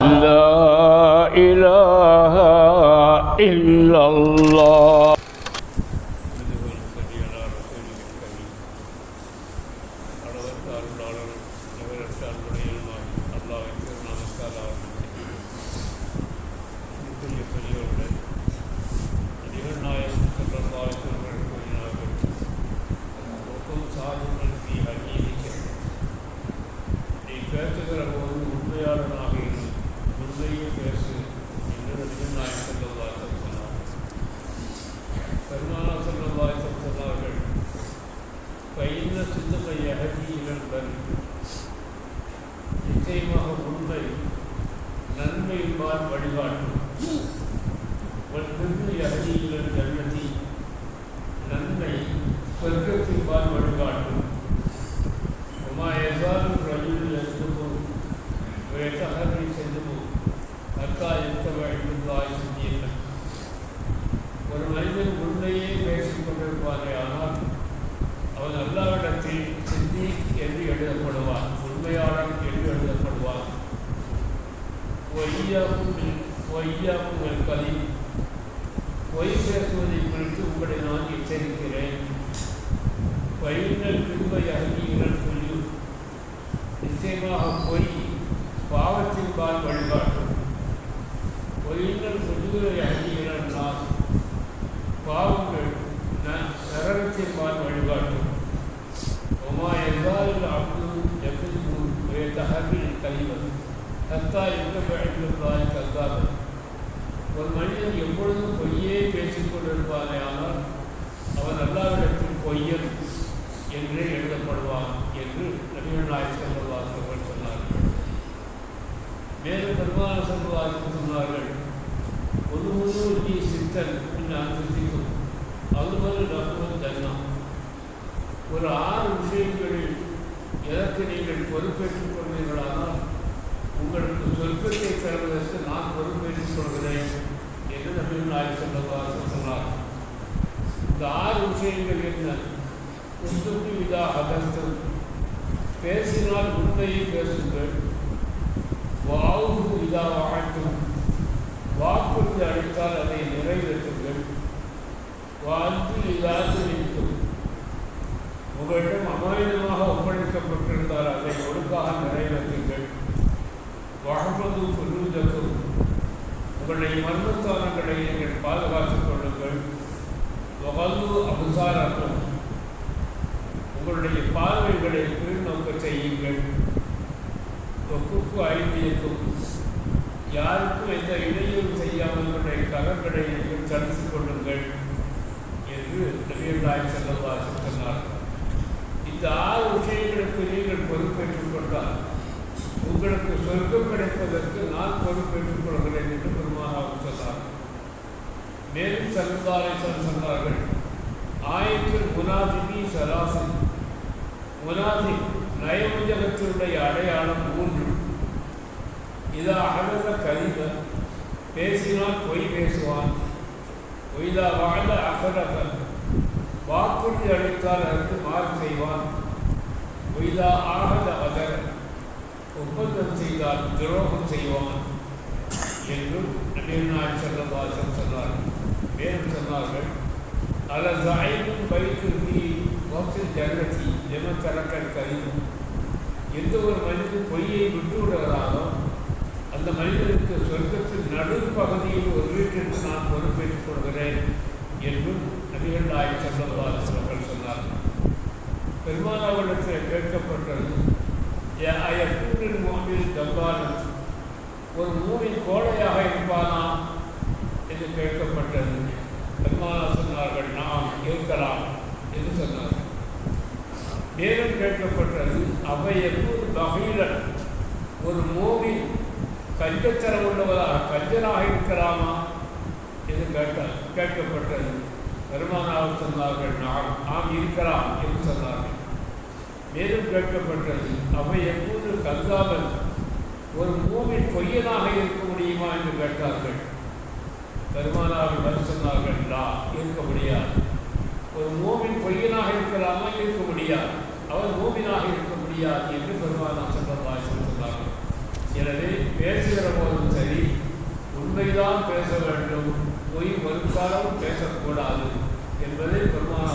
لا إله إلا الله பேசுகிற போது நன்மையுமார் வழிகாட்டும். ஒன்று யஹதி இலன் ஜன்னதி நன்மை சொர்க்க பேசுவதை குறித்து உங்களை நான் எச்சரிக்கிறேன் பயிர்கள் கிருபை அங்கீகரம் சொல்லி நிச்சயமாக போய் பாவத்தின் பால் வழிகாட்டும் பொய்கள் சொல்லுகளை அங்கீகரம்னால் பாவங்கள் நரகத்தின் பால் வழிகாட்டும் ஒமா எவ்வாறு அப்து எப்படி தகவல் கழிவன் கத்தா எந்த பயன்படுத்தாய் கத்தாதன் ஒரு மனிதன் எப்பொழுதும் பொய்யே பேசிக்கொண்டிருப்பாரே ஆனால் அவன் அல்லாவிடத்தில் பொய்யன் என்றே எழுதப்படுவான் என்று நபிகள் நாயக் சொன்னார்கள். மேலும் பெருமான செல்வாசர்கள் சொன்னார்கள் ஒரு முழு சித்தன் நான் சித்திக்கும் அதுபோல் நம்பும் தன்னம் ஒரு ஆறு விஷயங்களில் எதற்கு நீங்கள் பொறுப்பேற்றுக் கொண்டீர்களானால் சொர்க்கத்தை தருவதற்கு நான் பொறுப்பேற்றுக் கொள்கிறேன் என்று நபிகள் நாயக் செல்வாசர்கள் சொன்னார். இந்த ஆறு விஷயங்கள் என்ன? விதா இதா அகஸ்தம் பேசினால் உண்மையை பேசுங்கள். வாவு விதா வாழ்த்தும் வாக்குறுதி அளித்தால் அதை நிறைவேற்றுங்கள். வாழ்த்து இதாது நிற்கும். உங்களிடம் அமாயுதமாக ஒப்படைக்கப்பட்டிருந்தால் அதை ஒழுங்காக நிறைவேற்றுங்கள். வாழ்வது சொல்லுவதற்கும் உங்களுடைய மர்மஸ்தானங்களை நீங்கள் பாதுகாத்துக் கொள்ளுங்கள். வகல்லு அபுசாரக்கும் உங்களுடைய பார்வைகளை கீழ்நோக்க செய்யுங்கள். ஒக்குக்கு ஐந்தியக்கும் யாருக்கும் எந்த இடையூறு செய்யாமல் உங்களுடைய கலர்களை நீங்கள் தடுத்து கொள்ளுங்கள் என்று நபியல்லாய் செல்லவா சொன்னார் இந்த ஆறு விஷயங்களுக்கு நீங்கள் பொறுப்பேற்றுக் கொண்டால் உங்களுக்கு சொர்க்கம் கிடைப்பதற்கு நான் பொறுப்பேற்றுக் கொள்கிறேன் என்று பெருமானார் சொன்னார் மேலும் செல்வாரை சொன்னார்கள் ஆயத்தில் முனாதிபி சராசன் முனாதி நயவஞ்சகத்தினுடைய அடையாளம் மூன்று. இதா அகத கலித பேசினால் பொய் பேசுவான். ஒய்தா வாழ்ந்த அகரகன் வாக்குறுதி அளித்தால் அதற்கு மாறு செய்வான். ஒய்தா ஆகத ஒப்பந்தம் செய்தால் துரோகம் செய்வான் என்றும் நபீனாய் செல்லவாசன் சொன்னார். மேலும் சொன்னார்கள் அல்லது சாயினும் பைக்கு வக்தில் ஜன்னதி எம கலக்கல் கரியும் எந்த ஒரு மனிதன் பொய்யை விட்டு விடுகிறாரோ அந்த மனிதனுக்கு சொர்க்கத்தின் நடுப்பகுதியில் ஒரு வீட்டிற்கு நான் பொறுப்பேற்றுக் கொள்கிறேன் என்றும் நபிகள் நாயக் செல்லவாசர்கள் சொன்னார்கள். பெருமானாவிடத்தில் கேட்கப்பட்டது அயக்கூரின் மோமில் தம்பானன் ஒரு மூவின் கோடையாக இருப்பானா? என்று கேட்கப்பட்டது. பெருமானா சொன்னார்கள் நாம் இருக்கலாம் என்று சொன்னார்கள். மேலும் கேட்கப்பட்டது அவை எப்போது பகீரன் ஒரு மூவின் கஞ்சத்தரம் உள்ளவராக கஞ்சனாக இருக்கலாமா? என்று கேட்டார் கேட்கப்பட்டது. பெருமானாவும் சொன்னார்கள் நாம் நாம் இருக்கலாம் என்று சொன்னார்கள். மேலும் கேட்கப்பட்டது அவை எப்போது கங்காவன் ஒரு மூவின் பொய்யனாக இருக்க முடியுமா? என்று கேட்டார்கள். பெருமானார்கள் பதில் சொன்னார்கள் லா இருக்க முடியாது. ஒரு மூவின் பொய்யனாக இருக்கலாமா இருக்க முடியாது. அவர் மூவினாக இருக்க முடியாது என்று பெருமானா செல்வம் சொல்கிறார்கள் எனவே பேசுகிற போதும் சரி உண்மைதான் பேச வேண்டும் பொய் மறுக்காலம் பேசக்கூடாது என்பதை பெருமான்